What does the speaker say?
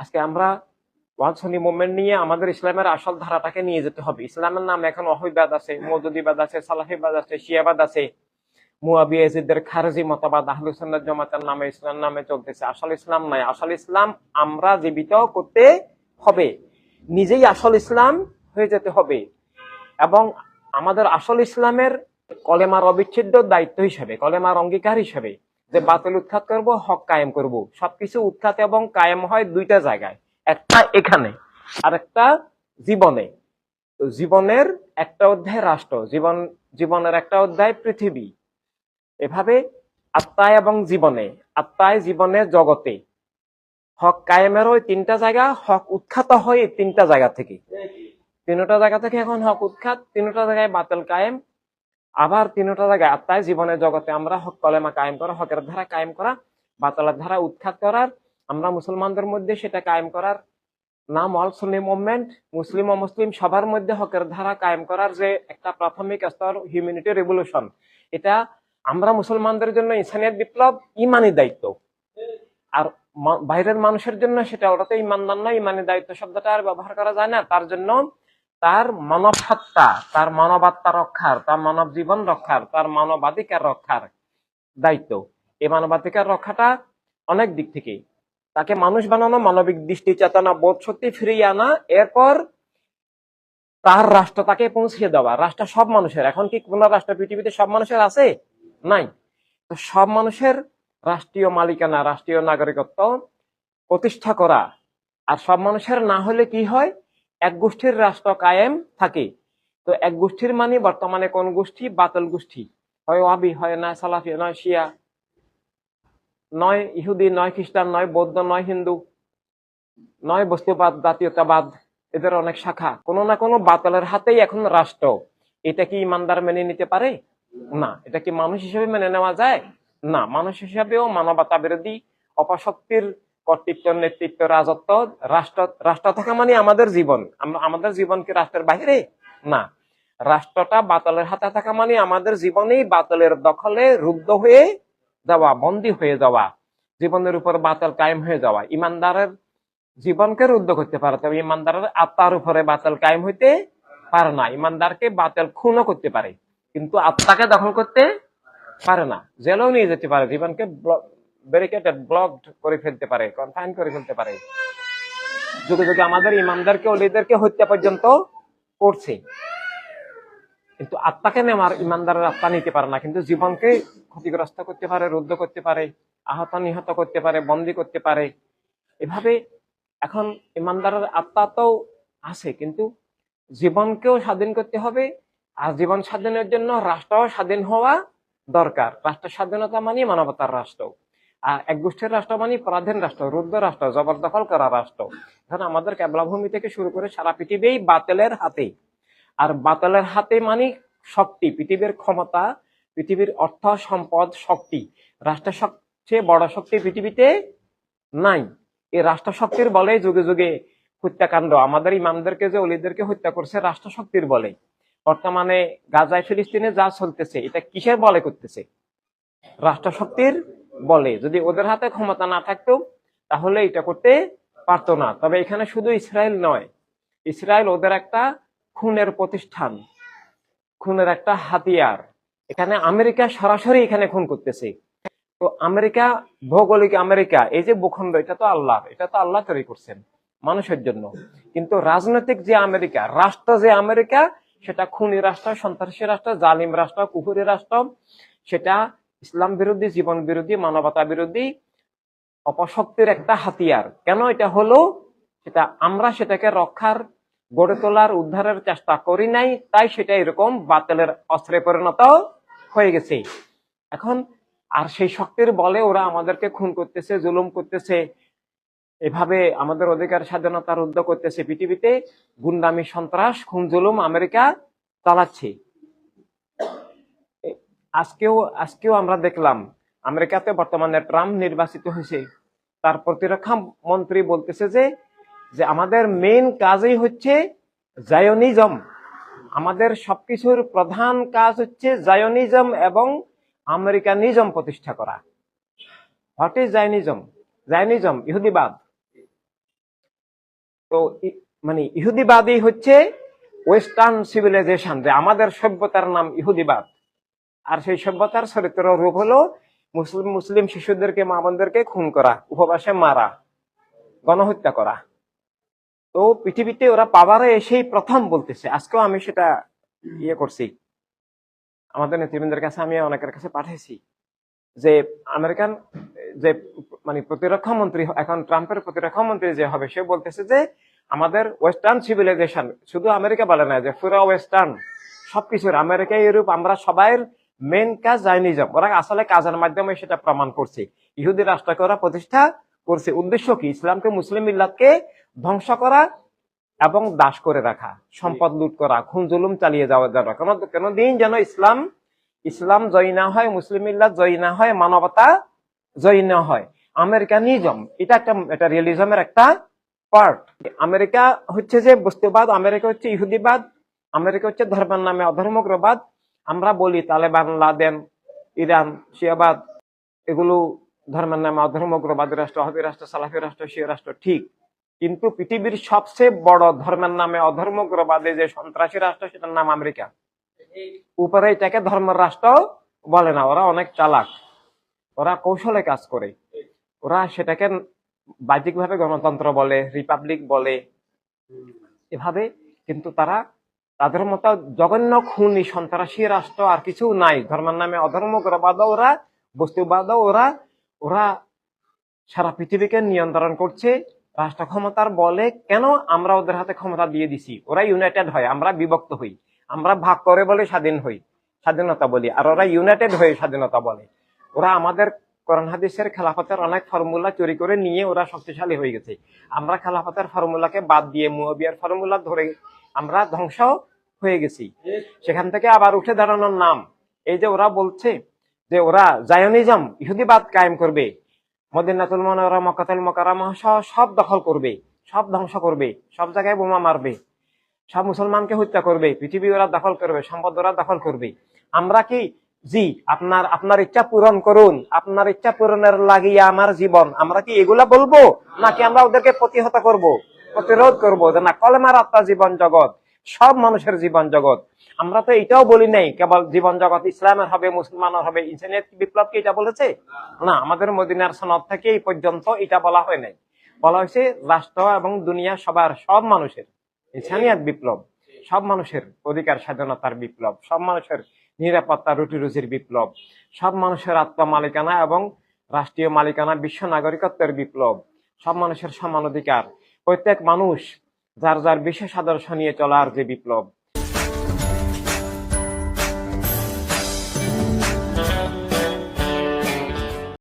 আজকে আমরা ওয়াজনি মুভমেন্ট নিয়ে আমাদের ইসলামের আসল ধারাটাকে নিয়ে যেতে হবে। ইসলামের নাম এখন অহিবাদ আছে মৌদুদিবাদ আছে সালাহিবাদ আছে শিয়াবাদ আছে মুয়াবিয়া ইয়াজিদের খারজি মতাবাদ, আহলুস সুন্নাত জামাতের নামে ইসলাম নামে চলতেছে। আসল ইসলাম নয় আসল ইসলাম আমরা জীবিত করতে হবে। নিজেই আসল ইসলাম হয়ে যেতে হবে। এবং আমাদের আসল ইসলামের কলেমার অবিচ্ছেদ্য দায়িত্ব হিসেবে, কলেমার অঙ্গীকার হিসেবে যে বাতিল উৎখাত করব, হক কায়েম করব। সবকিছু উৎখাত এবং কায়েম হয় দুইটা জায়গায়। একটা এখানে আর একটা জীবনে জীবনের একটা অধ্যায় রাষ্ট্র, জীবন, জীবনের একটা অধ্যায় পৃথিবী। এভাবে আত্মায় এবং জীবনে আত্মায় জীবনে জগতে। হক কায়েমের ওই তিনটা জায়গা, হক উৎখাত হয় তিনটা জায়গা থেকে। তিনটা জায়গা থেকে এখন হক উৎখাত, তিনটা জায়গায় বাতিল কায়েম। আবার তিনটা জায়গায় আত্মায় জীবনের জগতে আমরা হক কলেমা কায়েম করা, হকের ধারা কায়েম করা, বাতালের ধারা উৎখাত করার, আমরা মুসলমানদের মধ্যে সেটা কায়েম করার নাম অল সুন্নি মুভমেন্ট, মুসলিম ও মুসলিম সবার মধ্যে হকের ধারা কায়েম করার যে একটা প্রাথমিক স্তর, হিউম্যানিটি রেভলিউশন, এটা আমরা মুসলমানদের জন্য ইনসানিয়ত বিপ্লব, ইমানি দায়িত্ব। আর বাইরের মানুষের জন্য সেটা ওটাতে ইমানদার নয়, ইমানি দায়িত্ব শব্দটা আর ব্যবহার করা যায় না, তার জন্য তার মানব সত্তা তার মানবাত্মা রক্ষার, তার মানব জীবন রক্ষার, তার মানবাধিকার রক্ষার দায়িত্ব। এই মানবাধিকার রক্ষাটা অনেক দিক থেকে। তাকে মানুষ বানানো, মানবিক দৃষ্টি, চেতনা, বোধ শক্তি ফিরিয়ে আনা, এরপর তার রাষ্ট্র তাকে পৌঁছিয়ে দেওয়া। রাষ্ট্র সব মানুষের। এখন কি কোন রাষ্ট্র পৃথিবীতে সব মানুষের আছে? নাই। তো সব মানুষের রাষ্ট্রীয় মালিকানা, রাষ্ট্রীয় নাগরিকত্ব প্রতিষ্ঠা করা। আর সব মানুষের না হলে কি হয়? এক গোষ্ঠীর রাষ্ট্র কায়েম থাকে। তো এক গোষ্ঠীর মানে বর্তমানে কোন গোষ্ঠী? বাতল গোষ্ঠী। হয় ওয়াবি হয় না সালাফি, নয় শিয়া, নয় ইহুদি, নয় খ্রিস্টান, নয় বৌদ্ধ, নয় হিন্দু, নয় বস্তুবাদ, জাতীয়তাবাদ, এদের অনেক শাখা। কোনো না কোনো বাতলের হাতেই এখন রাষ্ট্র। এটা কি ইমানদার মেনে নিতে পারে? না। এটা কি মানুষ হিসেবে মেনে নেওয়া যায়? না। মানুষ হিসাবেও মানবতা বিরোধী অপশক্তির কর্তৃত্ব নেতৃত্ব রাজত্ব, রাষ্ট্র রাষ্ট্র থাকা মানে আমাদের জীবন। আমরা, আমাদের জীবন কি রাষ্ট্রের বাইরে না। রাষ্ট্রটা বাতলের হাতে থাকা মানে আমাদের জীবনেই বাতলের দখলে রুদ্ধ হয়ে যাওয়া, বন্দী হয়ে যাওয়া, জীবনের উপর বাতল কায়েম হয়ে যাওয়া। ইমানদারের জীবনকে রুদ্ধ করতে পারে, তবে ইমানদারের আত্মার উপরে বাতল কায়েম হইতে পারে না। ইমানদারকে বাতল খুনও করতে পারে, কিন্তু আত্মাকে দখল করতে পারে না। জেলেও নিয়ে যেতে পারে, জীবনকে ব্যারিকেটেড ব্লকড করে ফেলতে পারে কনফাইন করে ফেলতে পারে। যুগে যুগে আমাদের ইমানদারকে অলিদেরকে হত্যা পর্যন্ত করছে। কিন্তু আত্মাকে নেওয়ার ইমানদারের আত্মা নিতে পারে না, কিন্তু জীবনকে ক্ষতিগ্রস্ত করতে পারে, রুদ্ধ করতে পারে, আহত নিহত করতে পারে, বন্দি করতে পারে। এভাবে এখন ইমানদারের আত্মা তো আছে, কিন্তু জীবনকেও স্বাধীন করতে হবে, আর জীবন স্বাধীনের জন্য রাষ্ট্র স্বাধীন হওয়া দরকার। রাষ্ট্র স্বাধীনতা মানে মানবতার রাষ্ট্র। এক গোষ্ঠীর রাষ্ট্র মানে পরাধীন রাষ্ট্র, রুদ্ধ রাষ্ট্র, জবরদখল করা রাষ্ট্র। এখন আমাদের কেবলাভূমি থেকে শুরু করে সারা পৃথিবী বাতেলের হাতে। আর বাতলের হাতে মানে শক্তি, পৃথিবীর ক্ষমতা, পৃথিবীর অর্থ, সম্পদ, শক্তি। রাষ্ট্র সবচেয়ে বড় শক্তি পৃথিবীতে নাই। এই রাষ্ট্র শক্তির বলে যুগে যুগে হত্যাকাণ্ড। আমাদের ইমামদেরকে যে অলিদেরকে হত্যা করছে রাষ্ট্র শক্তির বলে। বর্তমানে গাজায় ফিলিস্তিনে যা চলতেছে, এটা কিসের বলে করতেছে? রাষ্ট্র শক্তির বলে, যদি ওদের হাতে ক্ষমতা না থাকতো, তাহলে এটা করতে পারতো না। তবে এখানে শুধু ইসরায়েল নয়, ইসরায়েল ওদের একটা খুনের প্রতিষ্ঠান, খুনের একটা হাতিয়ার। এখানে আমেরিকা সরাসরি এখানে খুন করতেছে। তো আমেরিকা, ভৌগোলিক আমেরিকা, এই যে ভূখণ্ড, এটা তো আল্লাহ এটা তো আল্লাহ তৈরি করছেন মানুষের জন্য। কিন্তু রাজনৈতিক যে আমেরিকা, রাষ্ট্র যে আমেরিকা, সেটা খুনি রাষ্ট্র, সন্ত্রাসী রাষ্ট্র, জালিম রাষ্ট্র কুকুরি রাষ্ট্র, সেটা ইসলাম বিরোধী, জীবন বিরোধী, মানবতা বিরোধী অপশক্তির একটা হাতিয়ার। কেন এটা হলো? সেটা আমরা সেটাকে রক্ষার, গড়ে তোলার, উদ্ধারের চেষ্টা করি নাই, তাই সেটা এরকম বাতিলের অস্ত্রে পরিণত হয়ে গেছে। এখন আর সেই শক্তির বলে ওরা আমাদেরকে খুন করতেছে, জুলুম করতেছে, এভাবে আমাদের অধিকার স্বাধীনতা রুদ্ধ করতেছে পৃথিবীতে। গুন্ডামি, সন্ত্রাস, খুন, জুলুম আমেরিকা চালাচ্ছে। আজকেও আজকেও আমরা দেখলাম, আমেরিকাতে বর্তমানে ট্রাম্প নির্বাচিত হয়েছে। তার প্রতিরক্ষা মন্ত্রী বলতেছে যে যে আমাদের মেইন কাজই হচ্ছে জায়নিজম আমাদের সবকিছুর প্রধান কাজ হচ্ছে জায়নিজম এবং আমেরিকানিজম প্রতিষ্ঠা করা। হোয়াট ইজ জায়নিজম জায়নিজম ইহুদিবাদ। তো মানে ইহুদিবাদই হচ্ছে ওয়েস্টার্ন সিভিলাইজেশন যে আমাদের সভ্যতার নাম ইহুদিবাদ। আর সেই সভ্যতার চরিত্র রূপ হলো মুসলিম মুসলিম শিশুদেরকে মা বোনদেরকে খুন করা, উপবাসে মারা, গণহত্যা করা। তো পৃথিবীতে ওরা পাওয়ারে এসেই প্রথম বলতেছে। আজকেও আমি সেটা ইয়ে করছি। আমাদের নেতৃবৃন্দের কাছে আমি অনেকের কাছে পাঠিয়েছি যে আমেরিকান, যে মানে প্রতিরক্ষা মন্ত্রী, এখন ট্রাম্পের প্রতিরক্ষা মন্ত্রী যে হবে, সে বলতেছে যে আমাদের ওয়েস্টার্ন সিভিলাইজেশন শুধু আমেরিকা বলে না, যে পুরো ওয়েস্টার্ন সবকিছুর, আমেরিকা, ইউরোপ, আমরা সবাই মেন কাজ জাইনিজম ওরা আসলে কাজের মাধ্যমে সেটা প্রমাণ করছে। ইহুদি রাষ্ট্রকে ওরা প্রতিষ্ঠা করছে। উদ্দেশ্য কি? ইসলামকে মুসলিম মিল্লাতকে ধ্বংস করা এবং দাস করে রাখা, সম্পদ লুট করা, খুন, জুলুম চালিয়ে যাওয়ার জন্য কেন কেন দিন যেন ইসলাম ইসলাম জয়ী না হয়, মুসলিম মিল্লাত জয়ী না হয়, মানবতা জয়ী না হয়। আমেরিকানিজম, এটা একটা, এটা রিয়েলিজমের একটা পার্ট আমেরিকা হচ্ছে যে বস্তুবাদ, আমেরিকা হচ্ছে ইহুদিবাদ, আমেরিকা হচ্ছে ধর্মের নামে অধর্মগ্রবাদ আমরা বলি তালেবান, লাদেন, ইরান, শিয়াবাদ, এগুলো ধর্মের নামে অধর্মগ্রবাদ রাষ্ট্র হবি রাষ্ট্র, সালাফি রাষ্ট্র, শিয়া রাষ্ট্র, ঠিক। কিন্তু পৃথিবীর সবচেয়ে বড় ধর্মের নামে অধর্মগ্রবাদে যে সন্ত্রাসী রাষ্ট্র, সেটার নাম আমেরিকা। উপরে এটাকে ধর্মের রাষ্ট্র বলে না, ওরা অনেক চালাক। ওরা কৌশলে কাজ করে। ওরা সেটাকে বাহ্যিকভাবে গণতন্ত্র বলে, রিপাবলিক বলে। এভাবে কিন্তু তারা তাদের মতো জঘন্য খুনি সন্ত্রাসী রাষ্ট্র আর কিছু নাই। ধর্মের নামে অধর্মগ্রবাদ ওরা বস্তুবাদ ওরা ওরা সারা পৃথিবীকে নিয়ন্ত্রণ করছে। রাষ্ট্র ক্ষমতার বলে কেন আমরা ওদের হাতে ক্ষমতা দিয়ে দিছি? ওরা ইউনাইটেড হয়, আমরা বিভক্ত হই। আমরা ভাগ করে বলে স্বাধীন হই, স্বাধীনতা বলি। আর ওরা ইউনাইটেড হয়ে স্বাধীনতা বলে। ওরা আমাদের কোরআন হাদিসের খেলাফতের অনেক ফর্মুলা চুরি করে নিয়ে ওরা শক্তিশালী হয়ে গেছে। আমরা খেলাফতের ফর্মুলাকে বাদ দিয়ে মুয়াবিয়ার ফর্মুলা ধরে আমরা ধ্বংস হয়ে গেছি। সেখান থেকে আবার উঠে দাঁড়ানোর নাম। এই যে ওরা বলছে যে ওরা জায়নিজম, ইহুদিবাদ কায়েম করবে। মদিনাতুল মনোরা মকাতুল মকারামা সব দখল করবে, সব ধ্বংস করবে, সব জায়গায় বোমা মারবে। সব মুসলমানকে হত্যা করবে, পৃথিবী ওরা দখল করবে, সম্পদ ওরা দখল করবে। আমরা কি জি, আপনার আপনার ইচ্ছা পূরণ করুন, আপনার ইচ্ছা পূরণের লাগিয়ে আমার জীবন, আমরা কি এগুলা বলব? নাকি আমরা ওদেরকে প্রতিহত করব? প্রতিরোধ করব যে না, কলেমার আত্মা জীবন জগৎ, সব মানুষের জীবন জগৎ। আমরা তো এটাও বলি নাই, কেবল জীবন জগৎ, ইসলামের হবে, মুসলমানের হবে, ইনসানিয়ত বিপ্লব কি এটা বলেছে? না, আমাদের মদিনার সনদ থেকে এই পর্যন্ত এটা বলা হয় নাই। বলা হয়েছে রাষ্ট্র এবং দুনিয়া সবার, সব মানুষের, ইনসানিয়াত বিপ্লব, সব মানুষের অধিকার স্বাধীনতার বিপ্লব, সব মানুষের নিরাপত্তা রুটি রুজির বিপ্লব, সব মানুষের আত্ম মালিকানা এবং রাষ্ট্রীয় মালিকানা, বিশ্ব নাগরিকত্বের বিপ্লব, সব মানুষের সমান অধিকার প্রত্যেক মানুষ যার যার বিশেষ আদর্শ নিয়ে চলার যে বিপ্লব